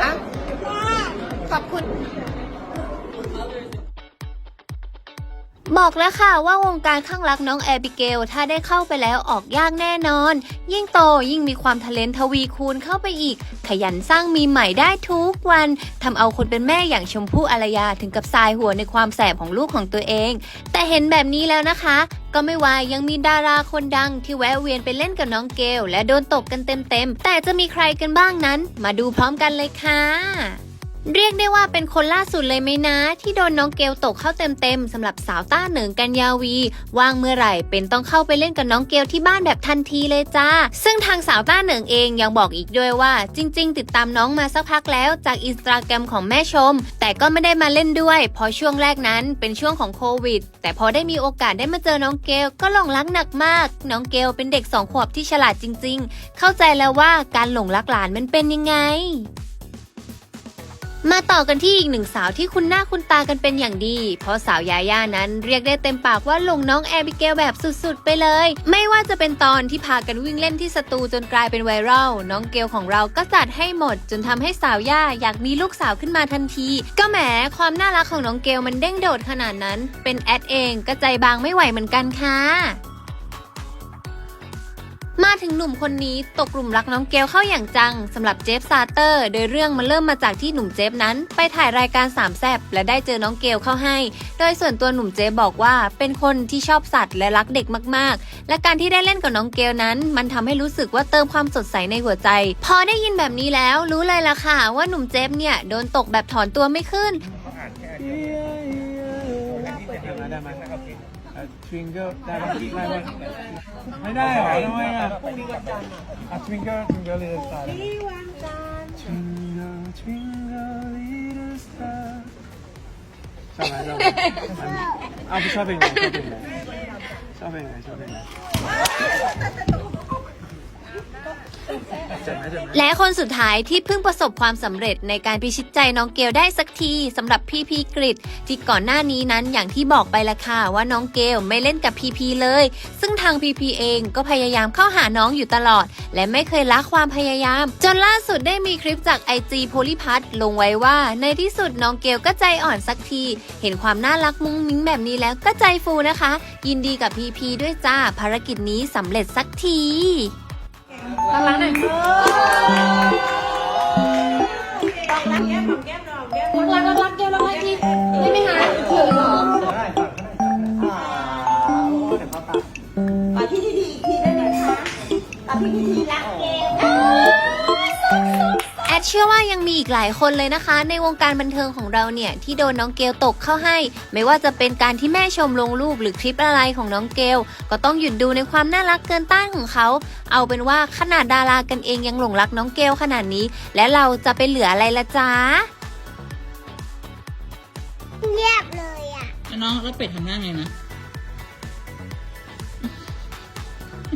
อะขอบคุณ บอกแล้วค่ะว่าวงการข้างรักน้องแอบิเกล ถ้าได้เข้าไปแล้วออกยากแน่นอน ยิ่งโตยิ่งมีความทะเลนทวีคูณเข้าไปอีก ขยันสร้างมีใหม่ได้ทุกวันทำเอาคนเป็นแม่อย่างชมพู่อารยาถึงกับสายหัวในความแสบของลูกของตัวเอง แต่เห็นแบบนี้แล้วนะคะ ก็ไม่วายังมีดาราคนดังที่แวะเวียนไปเล่นกับน้องเกล และโดนตกกันเต็มๆแต่จะมีใครกันบ้างนั้น มาดูพร้อมกันเลยค่ะ เรียกได้ว่าเป็นคนล่าสุดเลยไหมนะ ที่โดนน้องเกลตกเข้าเต็มๆสำหรับสาวต้าเหนิงกันยาวี ว่างเมื่อไหร่เป็นต้องเข้าไปเล่นกับน้องเกลที่บ้านแบบทันทีเลยจ้า ซึ่งทางสาวต้าเหนิงเองยังบอกอีกด้วยว่า จริง ๆ ติดตามน้องมาสักพักแล้วจากอินสตาแกรมของแม่ชม แต่ก็ไม่ได้มาเล่นด้วยเพราะช่วงแรกนั้นเป็นช่วงของโควิด แต่พอได้มีโอกาสได้มาเจอน้องเกลก็หลงรักหนักมาก น้องเกลเป็นเด็กสองขวบที่ฉลาดจริง ๆ เข้าใจแล้วว่าการหลงรักหลานมันเป็นยังไง มาต่อกันที่อีกหนึ่งสาวที่คุณหน้าคุณตากันเป็นอย่างดี เพราะสาวยาย่านั้นเรียกได้เต็มปากว่าหลงน้องแอบิเกลแบบสุดๆ ไปเลย ไม่ว่าจะเป็นตอนที่พากันวิ่งเล่นที่สตูจนกลายเป็นไวรัลน้องเกลของเราก็จัดให้หมด จนทำให้สาวย่าอยากมีลูกสาวขึ้นมาทันที ก็แหมความน่ารักของน้องเกลมันเด้งโดดขนาดนั้น เป็นแอดเองก็ใจบางไม่ไหวเหมือนกันค่ะ มาถึงหนุ่มคนนี้ตกกลุ่มรักน้องเกลเข้าอย่างจังสำหรับเจฟซาเตอร์ โดยเรื่องมันเริ่มมาจากที่หนุ่มเจฟนั้น ไปถ่ายรายการสามแซบและได้เจอน้องเกลเข้าให้ โดยส่วนตัวหนุ่มเจฟบอกว่าเป็นคนที่ชอบสัตว์และรักเด็กมากๆ และการที่ได้เล่นกับน้องเกลนั้น มันทำให้รู้สึกว่าเติมความสดใสในหัวใจ พอได้ยินแบบนี้แล้วรู้เลยล่ะค่ะว่าหนุ่มเจฟเนี่ยโดนตกแบบถอนตัวไม่ขึ้น ได้ไหมทวิงเกิลได้ไหมได้ไหมไม่ได้เหรอทำไมอะพรุ่งนี้วันจันทร์อะทวิงเกิลทวิงเกิลลีดสตาร์ที่วันจันทร์ทวิงเกิลทวิงเกิลลีดสตาร์ชอบไหมชอบไหมเอาไปชอบเพลงไหนชอบเพลงไหนชอบเพลงไหนชอบเพลงไหน และคนสุดท้ายที่เพิ่งประสบความสำเร็จในการพิชิตใจน้องเกลได้สักทีสำหรับพี่พีกริดที่ก่อนหน้านี้นั้นอย่างที่บอกไปละค่ะว่าน้องเกลไม่เล่นกับพีพีเลย ซึ่งทางพีพีเองก็พยายามเข้าหาน้องอยู่ตลอด และไม่เคยละความพยายาม จนล่าสุดได้มีคลิปจากไอจีโพลิพัทลงไว้ว่า ในที่สุดน้องเกลก็ใจอ่อนสักที เห็นความน่ารักมุ้งมิ้งแบบนี้แล้วก็ใจฟูนะคะ ยินดีกับพีพีด้วยจ้าภารกิจนี้สำเร็จสักที รักหน่อยรักรักรักเกลรักรักทีได้ไหมคะเผื่อหรอได้ฝากเขาหน่อยครับอ่าโอ้เดี๋ยวเขาตามขอพี่ทีทีอีกทีได้ไหมคะขอพี่ทีทีรักเกล แอดเชื่อว่ายังมีอีกหลายคนเลยนะคะ ในวงการบันเทิงของเราเนี่ยที่โดนน้องเกลตกเข้าให้ ไม่ว่าจะเป็นการที่แม่ชมลงรูปหรือคลิปอะไรของน้องเกลก็ต้องหยุดดูในความน่ารักเกินต้านของเขา เอาเป็นว่าขนาดดารากันเองยังหลงรักน้องเกลขนาดนี้ และเราจะไปเหลืออะไรละจ๊ะเงียบเลยอะแล้วน้องแล้วเป็ดทำหน้าไงนะ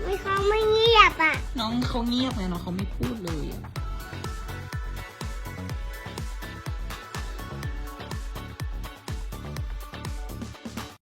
ไม่เขาไม่เงียบอะ น้องเขาเงียบไงน้องเขาไม่พูดเลยอะ